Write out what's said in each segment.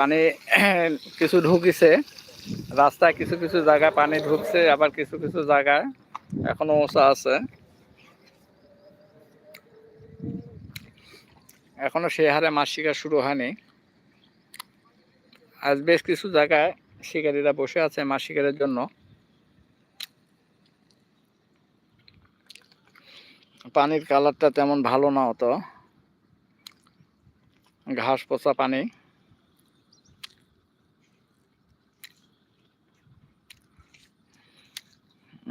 পানি কিছু ঢুকিছে। রাস্তায় কিছু কিছু জায়গায় পানি ঢুকছে, আবার কিছু কিছু জায়গায় এখনও ওষা আছে। এখনও সে হারে মাছ শিকার শুরু হয়নি। আজ বেশ কিছু জায়গায় শিকারীরা বসে আছে মাছ শিকারের জন্য। পানির কালারটা তেমন ভালো না হতো ঘাস পচা পানি।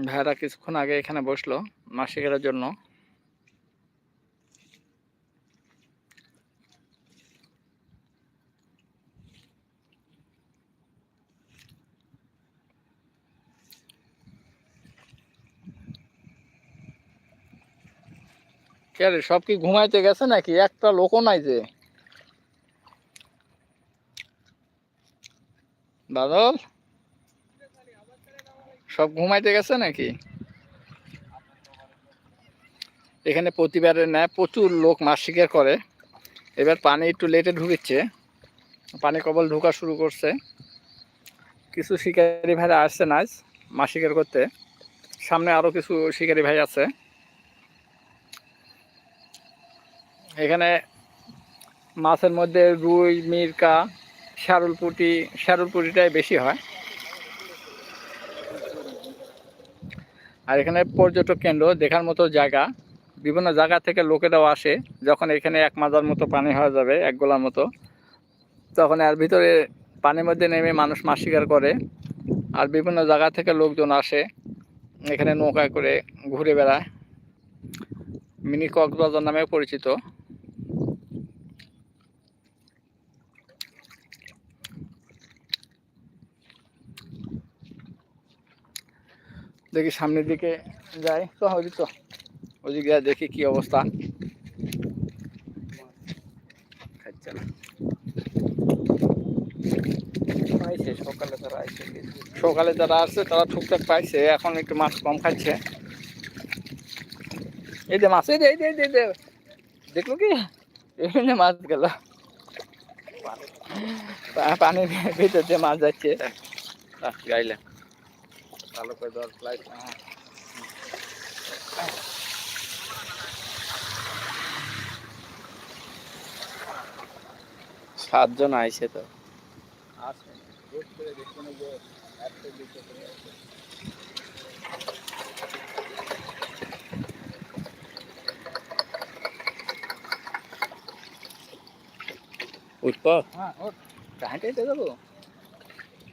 ভাইরা কিছুক্ষণ আগে এখানে বসল মাছ শিকারের জন্য সব কি ঘুমাইতে গেছে নাকি? একটা লোকও নাই যে। বাদল সব ঘুমাইতে গেছে নাকি? এখানে প্রতিবারের ন্যায় প্রচুর লোক মাছ শিকার করে। এবার পানি একটু লেটে ঢুকিচ্ছে পানি কবল ঢোকা শুরু করছে। কিছু শিকারি ভাইরা আসছে না মাছ শিকার করতে। সামনে আরও কিছু শিকারি ভাই আছে। এখানে মাছের মধ্যে রুই, মিরকা শ্যারুল পুঁটি বেশি হয়। আর এখানে পর্যটক কেন্দ্র, দেখার মতো জায়গা। বিভিন্ন জায়গা থেকে লোকেরাও আসে। যখন এখানে এক মাজার মতো পানি হওয়া যাবে, এক গোলার মতো, তখন আর ভিতরে পানির মধ্যে নেমে মানুষ মাছ শিকার করে। আর বিভিন্ন জায়গা থেকে লোকজন আসে, এখানে নৌকা করে ঘুরে বেড়ায়। মিনি কক্সবাজার নামে পরিচিত। দেখি সামনের দিকে যাই। তো ওই তো। ওইদিকে দেখি কি অবস্থা। খাচ্ছে না। পাইছে সকালে তারা আইছে সকালে যারা আসছে তারা টুকটাক পাইছে এখন একটু মাছ কম খাচ্ছে এই যে মাছ এই যে এই যে দেখল কি? এখানে মাছ গেল। পানির ভিতর যে মাছ যাচ্ছে। গাইলে ভালো করে দর ফ্লাইট সাতজন আইছে তো। উঠব হ্যাঁ ওর হাঁটাইতে যাব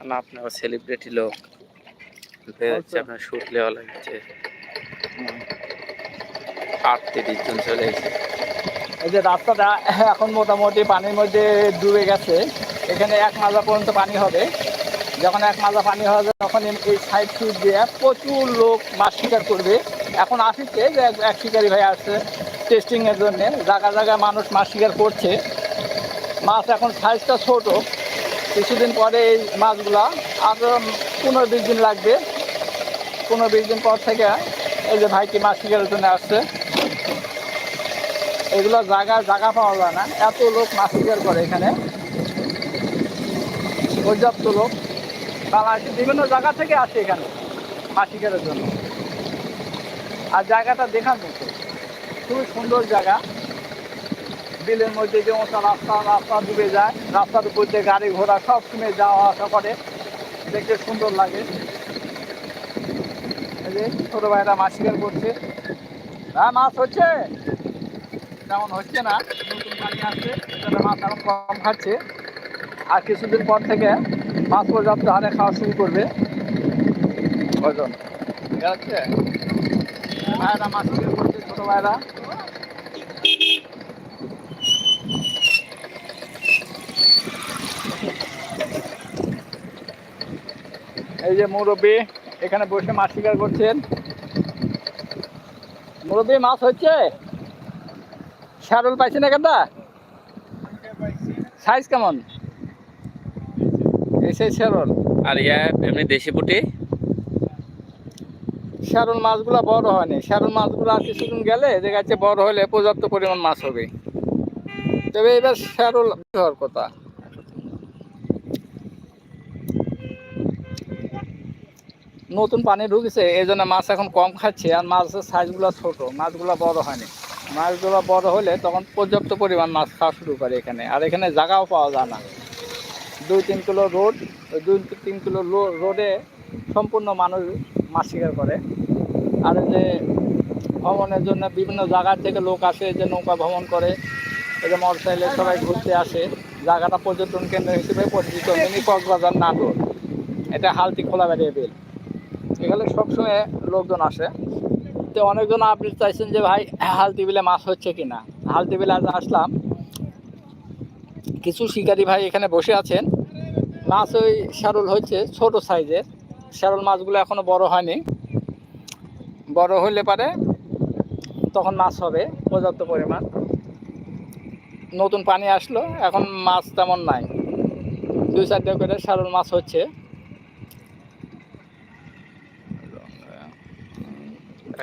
না আপনার সেলিব্রিটি লোক। বেরোচ্ছে। আপনার শুট লেওয়া লাগছে। আটত্রিশ জন চলে এসেছে। এই যে রাস্তাটা এখন মোটামুটি পানির মধ্যে ডুবে গেছে। এখানে এক মাজা পর্যন্ত পানি হবে। যখন এক মাজা পানি হবে তখন এই- সাইড সুইড দিয়ে প্রচুর লোক মাছ শিকার করবে। এখন আসছে যে এক- এক শিকারি ভাই আসছে টেস্টিংয়ের জন্য। জায়গা জায়গায় মানুষ মাছ শিকার করছে। মাছ এখন সাইজটা ছোট। কিছুদিন পরে এই মাছগুলা আরও পনেরো বিশ দিন লাগবে। পনেরো বিশ দিন পর থেকে এই যে ভাইটি মাছ শিকারের জন্য আসছে। এগুলো জায়গা জায়গা পাওয়া যায় না। এত লোক মাছ শিকার করে এখানে। পর্যাপ্ত লোক। বাংলাদেশের বিভিন্ন জায়গা থেকে আসে এখানে মাছ শিকারের জন্য। আর জায়গাটা দেখার মতো। খুবই সুন্দর জায়গা। বিলের মধ্যে যে মতো রাস্তা রাস্তা ডুবে যায়। রাস্তার উপর দিয়ে গাড়ি ঘোড়া সব সময় যাওয়া আসা করে। দেখতে সুন্দর লাগে। যে ছোটো ভাইরা মাছ শিকার করছে। হ্যাঁ মাছ হচ্ছে? তেমন হচ্ছে না। নতুন পানি আসছে সেটা মাছ এখন কম খাচ্ছে। আর কিছুদিন পর থেকে মাছ পর্যাপ্ত হারে খাওয়া শুরু করবে। ওজন ঠিক আছে ভাইরা মাছ শিকার করছে, ছোটো ভাইরা। এই যে মুরব্বী এখানে বসে মাছ শিকার করছেন। মুরব্বী মাছ হচ্ছে? শ্যারল পাইছেন এখানটা সাইজ কেমন? এসে আর ইয়া এমনি দেশি পুটি? শ্যারল মাছগুলো বড় হয়নি। মাছগুলো কিছুদিন গেলে যে গাছে বড় হলে পর্যাপ্ত পরিমাণ মাছ হবে। তবে এবার শ্যারল হওয়ার কথা। নতুন পানি ঢুকেছে এই জন্য মাছ এখন কম খাচ্ছে আর মাছের সাইজগুলো ছোট, মাছগুলো বড় হয়নি। মাছগুলো বড় হলে তখন পর্যাপ্ত পরিমাণ মাছ খাওয়া শুরু করে এখানে, আর এখানে জায়গাও পাওয়া যায় না। দুই তিন কিলো রোড, ওই দুই তিন কিলো রোডে সম্পূর্ণ মানুষ মাছ শিকার করে। আর যে ভ্রমণের জন্য বিভিন্ন জায়গা থেকে লোক আসে যে নৌকা ভ্রমণ করে, এই যে মোটরসাইকেলে সবাই ঘুরতে আসে, জায়গাটা পর্যটন কেন্দ্র হিসেবে পরিচিত, মিনি কক্সবাজার নাটোর। এটা হালতি খোলাবাড়িয়া বিল। এখানে সবসময় লোকজন আসে। তো অনেকজন আপনি চাইছেন যে, ভাই হালতি বিলে মাছ হচ্ছে কি না? হালতি বিলে আজ আসলাম। কিছু শিকারী ভাই এখানে বসে আছেন। মাছ ওই শারুল হচ্ছে ছোট সাইজের। শারুল মাছগুলো এখনও বড় হয়নি। বড় হলে পারে তখন মাছ হবে, পর্যাপ্ত পরিমাণ। নতুন পানি আসলো, এখন মাছ তেমন নাই। দুই চারটে করে শারুল মাছ হচ্ছে।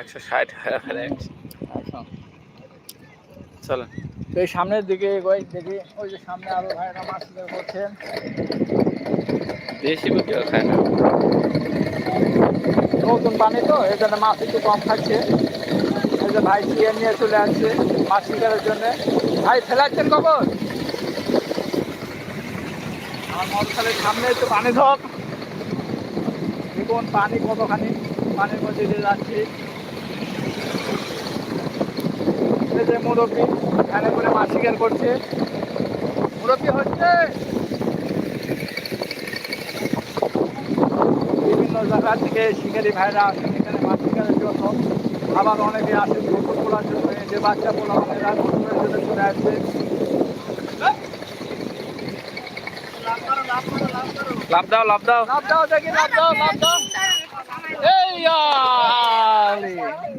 একশো ষাট আচ্ছা। চলেন। তো এই সামনের দিকে এগোই দেখি ওই যে সামনে আরও ভাইরা মাছ করছেন দেশি পুটিও খায় না। নতুন পানি তো এই জন্য মাছ একটু কম খাচ্ছে। এই যে ভাই চিয়ার নিয়ে চলে আসছে মাছ শিকারের জন্য। ভাই ফেলাচ্ছেন কখন আমার মশালের সামনে একটু পানি ধর। দেখুন পানি কতখানি পানির মধ্যে দিয়ে যাচ্ছি এই যে মুরব্বী এখানে করে মাছ শিকার করছে। মুরব্বী হচ্ছে বিভিন্ন জায়গা থেকে শিকারি ভাইরা আসেন এখানে মাছ শিকারের জন্য। আবার অনেকে আসেন গোসল করার জন্য। যে বাচ্চা পোলা অনেকরা গোসলের জন্য চলে আসছে। লাভ দাও লাভ দাও। লাভ দাও দেখি লাভ দাও লাভ দাও। এই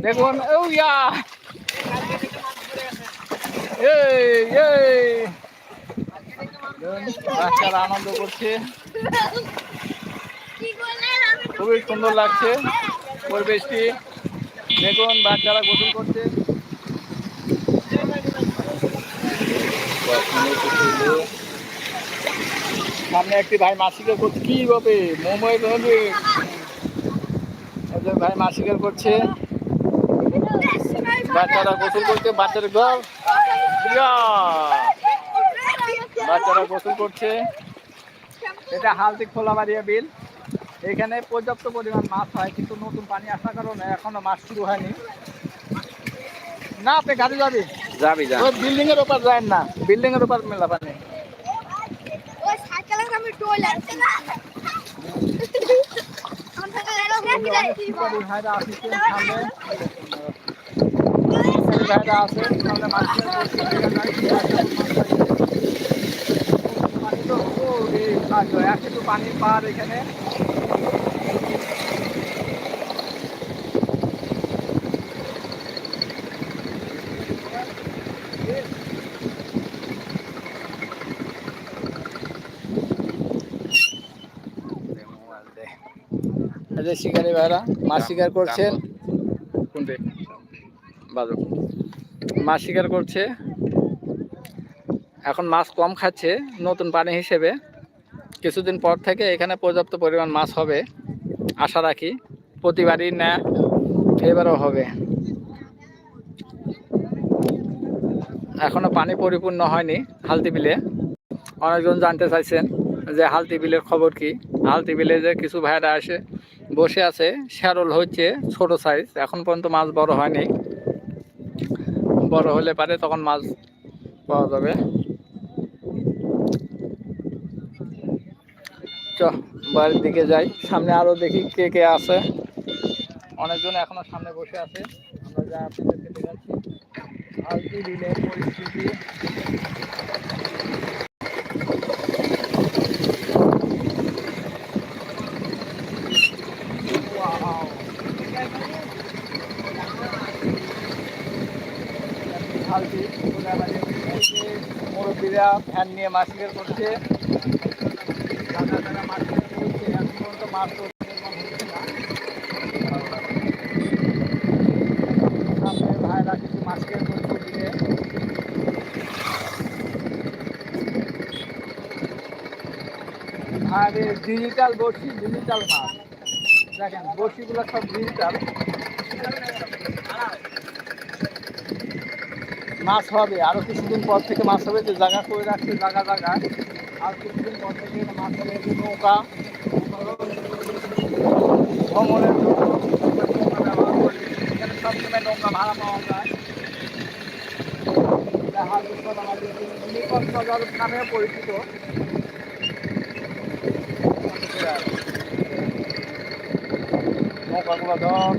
দেখুন ও ইয়া বাচ্চারা আনন্দ করছে। খুবই সুন্দর লাগছে পরিবেশটি। দেখুন, বাচ্চারা গোসল করছে। সামনে একটি ভাই মাসিকের করছে। কি হবে মোমোয় একজন ভাই মাসিকের করছে। বাচ্চারা গোসল করছে, বাচ্চাদের ঘর! বাচ্চারা গোসল করছে। এটা হালদি খোলাবাড়িয়া বিল। এখানে পর্যাপ্ত পরিমাণ মাছ হয় কিন্তু নতুন পানি আসার কারণে এখনও মাছ শুরু হয়নি। না আপনি গাড়ি যাবি? যাবি যা ওই বিল্ডিং এর উপর যায় না বিল্ডিং এর উপর মেলা পানি। আমি শিকারি ভাইরা আচ্ছা এই ভাইরা মাছ শিকার করছেন? কোনটি? বাজু মাছ শিকার করছে। এখন মাছ কম খাচ্ছে নতুন পানি হিসেবে। কিছুদিন পর থেকে এখানে পর্যাপ্ত পরিমাণ মাছ হবে, আশা রাখি। প্রতিবারই না, এবারও হবে। এখনও পানি পরিপূর্ণ হয়নি হালতি বিলে। অনেকজন জানতে চাইছেন যে হালতি বিলের খবর কি। হালতি বিলে যে কিছু ভাইরা আসে বসে আছে, শ্যারল হচ্ছে ছোট সাইজ এখন পর্যন্ত মাছ বড় হয়নি। বড় হলে পারে, তখন মাছ পাওয়া যাবে। চ, বাড়ির দিকে যাই। সামনে আরও দেখি কে কে আছে। অনেকজন এখনও সামনে বসে আছে। আমরা যা আপনাদেরকে দেখাচ্ছি। হালতি বিলের পরিস্থিতি। ফ্যান নিয়ে মাছ শিকার করছে। মাছ এখন পর্যন্ত মাছ মাছ। আর ডিজিটাল বসি ডিজিটাল মাছ দেখেন বসিগুলো সব ডিজিটাল মাছ হবে। আরও কিছুদিন পর থেকে মাছ হবে, যে জায়গা করে রাখছে, জায়গা জায়গা। আর কিছুদিন পর থেকে মাছ হবে নৌকা। ভ্রমণের জন্য নৌকা ভাড়া পাওয়া যায়। কক্সবাজার নামে পরিচিত। নৌকাগুলো ধর।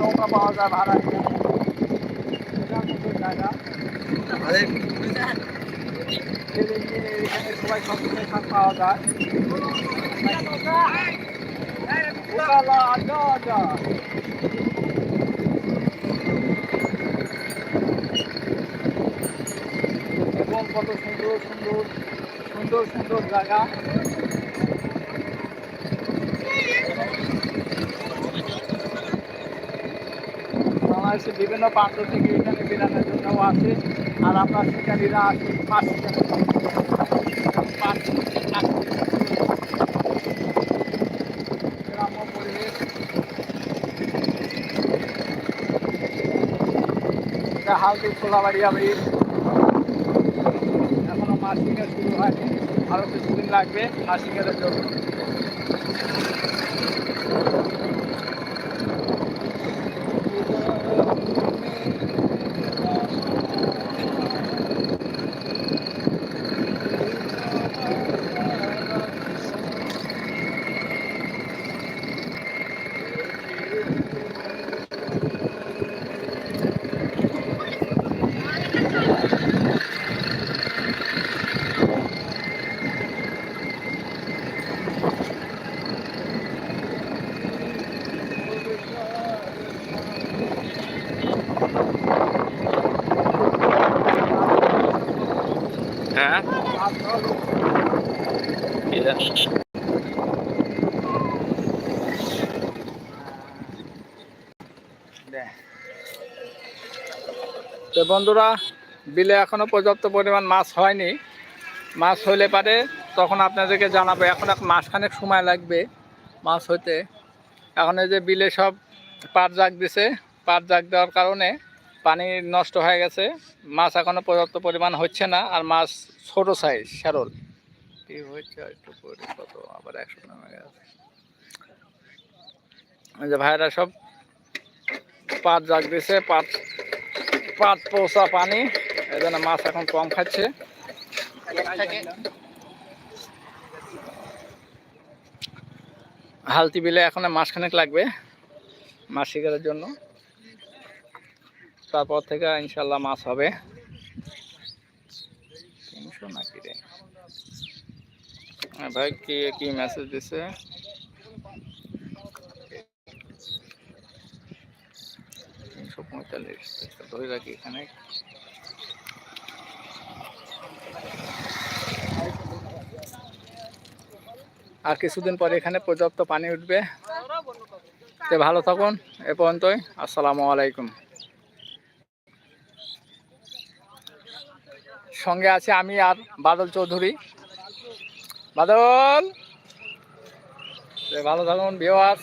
নৌকা পাওয়া যায় ভাড়া। এখানে। সবাই সবসময় শাক পাওয়া যায়। এবং কত সুন্দর সুন্দর সুন্দর সুন্দর জায়গা বাংলাদেশের বিভিন্ন প্রান্ত থেকে বেড়ানোর জন্য আসে আর আপনার শিকারীরা আসে মাছ হালদি খোলাবাড়ি আমি এখনও মাছ শুরু হয়নি আরও কিছুদিন লাগবে মাছ জন্য। বন্ধুরা, বিলে এখনও পর্যাপ্ত পরিমাণ মাছ হয়নি। মাছ হইলে পারে, তখন আপনাদেরকে জানাব, এখন এক মাসখানেক সময় লাগবে মাছ হইতে। এখন এই যে বিলে সব পাট জাগ দিছে, পাট জাগ দেওয়ার কারণে পানি নষ্ট হয়ে গেছে। মাছ এখনও পর্যাপ্ত পরিমাণ হচ্ছে না, আর মাছ ছোট সাইজ সরল কি হচ্ছে যে ভাইরা সব পাট জাগ দিছে, পাট পাট পৌঁছা পানি। এই জন্য মাছ এখন কম খাচ্ছে। হালতি বিলে এখন মাসখানেক লাগবে মাছ শিকারের জন্য। তারপর থেকে ইনশাল্লাহ মাছ হবে। তিনশো হ্যাঁ ভাই, কে কি মেসেজ দিছে তিনশো পঁয়তাল্লিশ ধরে রাখি এখানে। আর কিছুদিন পরে এখানে পর্যাপ্ত পানি উঠবে। তো ভালো থাকুন, এ পর্যন্তই, আসসালামু আলাইকুম। সঙ্গে আছে আমি আর বাদল চৌধুরী। বাদল! ভালো থাকুন ভিওয়ার্স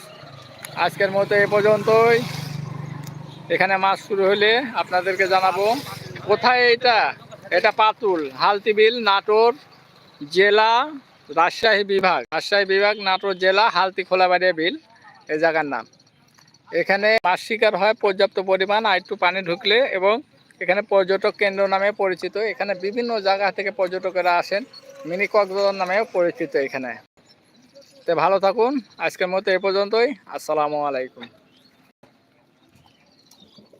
আজকের মতো এ পর্যন্তই। এখানে মাছ শুরু হলে আপনাদেরকে জানাব, কোথায় এটা এটা পাতুল, হালতিবিল, নাটোর জেলা রাজশাহী বিভাগ। রাজশাহী বিভাগ, নাটোর জেলা, হালতি খোলাবাড়িয়া বিল, এই জায়গার নাম। এখানে মাছ শিকার হয় পর্যাপ্ত পরিমাণ, আর একটু পানি ঢুকলে এবং এখানে পর্যটক কেন্দ্র নামে পরিচিত। এখানে বিভিন্ন জায়গা থেকে পর্যটকেরা আসেন, মিনি কক্সবাজার নামেও পরিচিত এখানে। তো ভালো থাকুন, আজকের মতো এ পর্যন্তই। আসসালামু আলাইকুম।